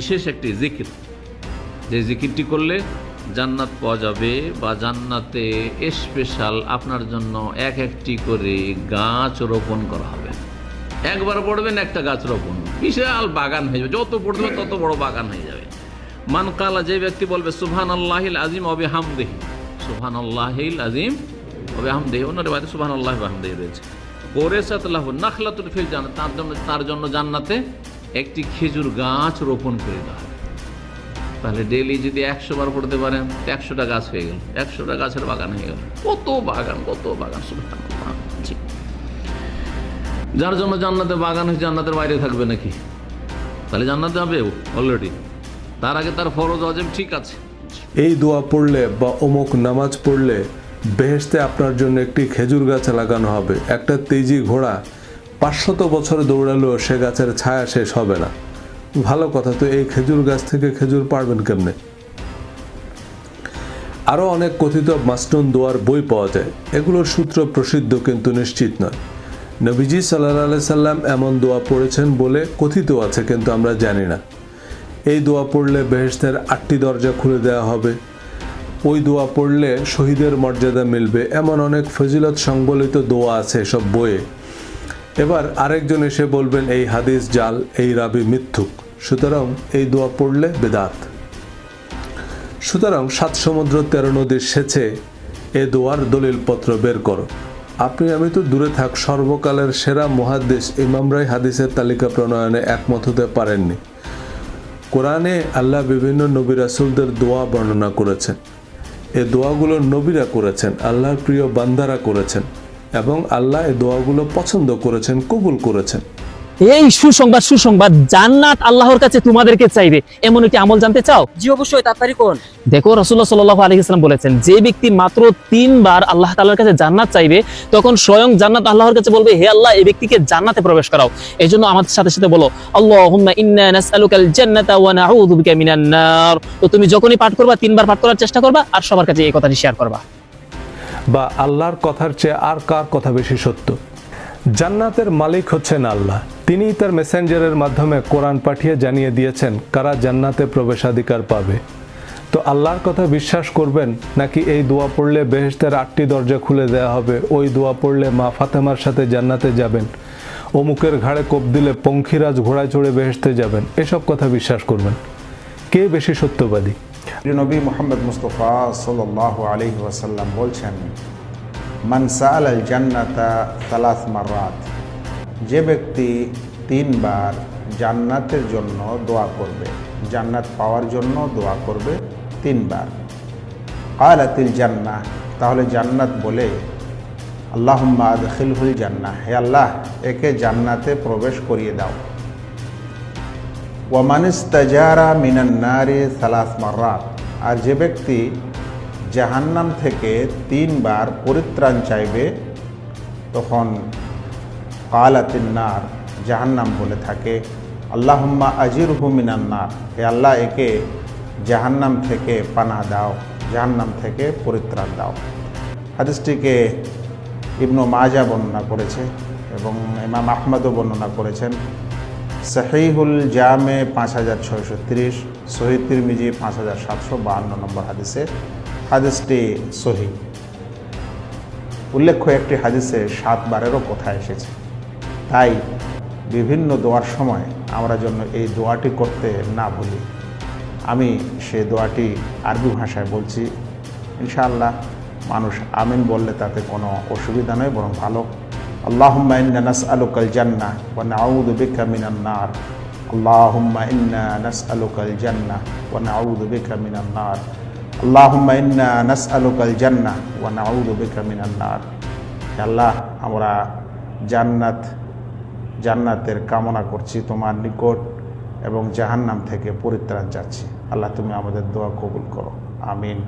বিশেষ একটি জিকির। যে জিকিরটি করলে জান্নাত পাওয়া যাবে বা জান্নাতে স্পেশাল আপনার জন্য এক একটি করে গাছ রোপণ করা হবে। একবার পড়বেন, একটা গাছ রোপণ। বিশাল বাগান হয়ে যাবে। যত পড়বে তত বড় বাগান হয়ে যাবে। মান কালা, যে ব্যক্তি বলবে সুবহান আল্লাহিল আজিম অবে হামদেহি সুবহান আল্লাহিল আজিম অবে হামদেহি অন্য রেবাতে সুবহান আল্লাহ হামদেহি রয়েছে। কোরেসাতলাহ নাখলাতুল ফিল জান্নাত। তার জন্য তার জন্য জান্নাতে একটি খেজুর গাছ রোপণ করে দেওয়া হবে তাহলে ডেলি যদি একশো বার পড়তে পারেন একশোটা গাছ হয়ে গেল। একশোটা গাছের বাগান হয়ে গেল। কত বাগান কত বাগান যার জন্য জান্নাতে বাগান হয়েছে, জান্নাতের বাইরে থাকবে নাকি? তাহলে জান্নাতে হবে অলরেডি তার আগে তার ফরজ অজেব ঠিক আছে। এই দোয়া পড়লে বা অমুক নামাজ পড়লে বেহেস্তে আপনার জন্য একটি খেজুর গাছ লাগানো হবে। একটা তেজি ঘোড়া পাঁচশত বছর দৌড়ালেও সে গাছের ছায়া শেষ হবে না। ভালো কথা, তো এই খেজুর গাছ থেকে খেজুর পারবেন কেমনে? আরও অনেক কথিত মাস্টন দোয়ার বই পাওয়া যায়। এগুলোর সূত্র প্রসিদ্ধ কিন্তু নিশ্চিত নয়। নবীজি সাল্লাহ সাল্লাম এমন দোয়া পড়েছেন বলে কথিত আছে, কিন্তু আমরা জানি না। এই দোয়া পড়লে বেহেশতের আটটি দরজা খুলে দেওয়া হবে। ওই দোয়া পড়লে শহীদের মর্যাদা মিলবে। এমন অনেক ফজিলত সংবলিত দোয়া আছে সব বইয়ে। এবার আরেকজন এসে বলবেন, এই হাদিস জাল, এই রাবি মিথ্যুক। সুতরাং এই দোয়া পড়লে বেদাত। সুতরাং সাত সমুদ্র তেরো নদীর সেচে এ দোয়ার দলিলপত্র বের করো। আপনি, আমি তো দূরে থাক, সর্বকালের সেরা মহাদেশ ইমামরাই হাদিসের তালিকা প্রণয়নে একমত হতে পারেননি। কোরআনে আল্লাহ বিভিন্ন নবী রাসুলদের দোয়া বর্ণনা করেছেন। এ দোয়াগুলো নবীরা করেছেন, আল্লাহর প্রিয় বান্দারা করেছেন। এবং আল্লাহ এ দোয়াগুলো পছন্দ করেছেন কবুল করেছেন। এই সুসংবাদ সুসংবাদ জান্নাত আল্লাহর কাছে তোমাদেরকে চাইবে। এমন একটি আমল জানতে চাও? জি অবশ্যই তাড়াতাড়ি কোন দেখো রসুল্লাহ সাল্লাহ আলহিসাম বলেছেন যে ব্যক্তি মাত্র তিনবার আল্লাহ তাআলার কাছে জান্নাত চাইবে তখন স্বয়ং জান্নাত আল্লাহর কাছে বলবে হে আল্লাহ এই ব্যক্তিকে জান্নাতে প্রবেশ করাও। এই জন্য আমাদের সাথে সাথে বলো আল্লাহুম্মা ইন্না নাসআলুকাল জান্নাতা ওয়া নাউযু বিকা মিনান নার। তো তুমি যখনই পাঠ করবা তিনবার পাঠ করার চেষ্টা করবা আর সবার কাছে এই কথাটি শেয়ার করবা। বা আল্লাহর কথার চেয়ে আর কার কথা বেশি সত্য? জান্নাতের মালিক হচ্ছেন আল্লাহ। তিনিই তার মেসেঞ্জারের মাধ্যমে কোরআন পাঠিয়ে জানিয়ে দিয়েছেন, কারা জান্নাতে প্রবেশাধিকার পাবে। তো আল্লাহর কথা বিশ্বাস করবেন, নাকি এই দোয়া পড়লে বেহেশতের আটটি দরজা খুলে দেওয়া হবে? ওই দোয়া পড়লে মা ফাতেমার সাথে জান্নাতে যাবেন। অমুকের ঘাড়ে কোপ দিলে পঙ্খিরাজ ঘোড়ায় চড়ে বেহেশতে যাবেন। এসব কথা বিশ্বাস করবেন। কে বেশি সত্যবাদী? নবী মোহাম্মদ মুস্তফা সাল্লাহ আলহি ওয়াসাল্লাম বলছেন মানসাল আল জান্নাতা তালাস মারাত যে ব্যক্তি তিনবার জান্নাতের জন্য দোয়া করবে, জান্নাত পাওয়ার জন্য দোয়া করবে তিনবার। কালাতিল জান্না তাহলে জান্নাত বলে, আল্লাহুম্মা আদখিলহুল জান্নাহ হে আল্লাহ, একে জান্নাতে প্রবেশ করিয়ে দাও। ওয়ামানিস্তাজারা মিনান্নারে সালাস মার্রাত আর যে ব্যক্তি জাহান্নাম থেকে তিনবার পরিত্রাণ চাইবে, তখন কালাতিন্নার জাহান্নাম বলে থাকে। আল্লাহম্মা আজির হু মিনান্নার হে আল্লাহ, একে জাহান্নাম থেকে পানা দাও, জাহান্নাম থেকে পরিত্রাণ দাও। হাদিসটিকে ইবনু মাজা বর্ণনা করেছে এবং ইমাম আহমদও বর্ণনা করেছেন। সাহিহুল জামে পাঁচ হাজার ছয়শো তিরিশ শহীদ তিরমিজি পাঁচ হাজার সাতশো বাহান্ন নম্বর হাদিসে। হাদিসটি সহি উল্লেখ্য একটি হাদিসে সাতবারেরও কথা এসেছে। তাই বিভিন্ন দোয়ার সময় আমরা জন্য এই দোয়াটি করতে না ভুলি। আমি সে দোয়াটি আরবি ভাষায় বলছি। ইনশাআল্লাহ মানুষ আমিন বললে তাতে কোনো অসুবিধা নয়, বরং ভালো। ওয়া নাউযু বিকা মিনান নার আল্লাহুম্মা ইন্না নাসআলুকাল জান্নাহ ওয়া নাউযু বিকা মিনান নার আল্লাহুম্মা ইন্না নাসআলুকাল জান্নাহ ওয়া নাউযু বিকা মিনান নার হে আল্লাহ আমরা জান্নাত, জান্নাতের কামনা করছি তোমার নিকট এবং জাহান্নাম থেকে পরিত্রাণ চাচ্ছি। আল্লাহ, তুমি আমাদের দোয়া কবুল করো। আমিন।